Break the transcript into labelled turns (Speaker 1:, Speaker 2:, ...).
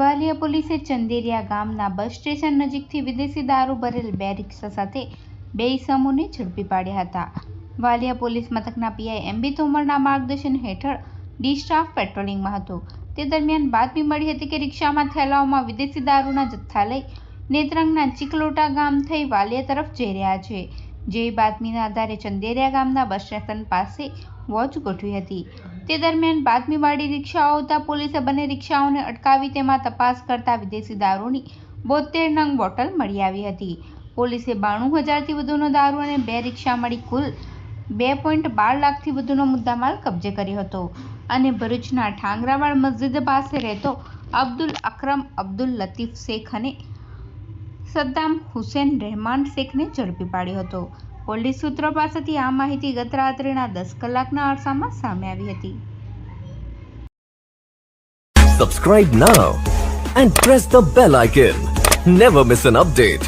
Speaker 1: પોલીસે ચંદેરિયા ગામના bus station નજીકથી વિદેશી દારૂ ભરેલ બે રિક્ષા સાથે બે ઇસમોને ઝડપી પાડ્યા હતા. વાલિયા પોલીસ મથકના પીઆઈ એમબી તોમરના માર્ગદર્શન હેઠળ ડી સ્ટાફ પેટ્રોલિંગમાં હતો. તે દરમિયાન બાતમી મળી હતી કે રિક્ષામાં થેલાઓમાં વિદેશી દારૂના જથ્થા લઈ નેત્રંગના ચિકલોટા ગામ થઈ વાલિયા તરફ જઈ રહ્યા છે. જે બાતમીના આધારે ચંદેરિયા ગામના બસ સ્ટેશન પાસે વોચ ગોઠવી હતી. તે દરમિયાન બાતમીવાળી રિક્ષાઓ આવતા પોલીસે બંને રિક્ષાઓને અટકાવી તેમાં તપાસ કરતા વિદેશી દારૂની બોતેર નંગ બોટલ મળી આવી હતી. પોલીસે બાણું હજારથી વધુનો દારૂ અને બે રિક્ષા મળી કુલ બે પોઈન્ટ બાર લાખથી વધુનો મુદ્દામાલ કબજે કર્યો હતો. અને ભરૂચના ઠાંગરાવાડ મસ્જિદ પાસે રહેતો અબ્દુલ અક્રમ અબ્દુલ લતીફ શેખ અને સદ્દામ હુસેન રહેમાન શેખને ઝડપી પાડ્યો હતો. પોલીસ સૂત્રો પાસેથી આ માહિતી ગત રાત્રિના દસ કલાકના અરસામાં સામે આવી હતી.
Speaker 2: Subscribe now and press the bell icon never miss an update.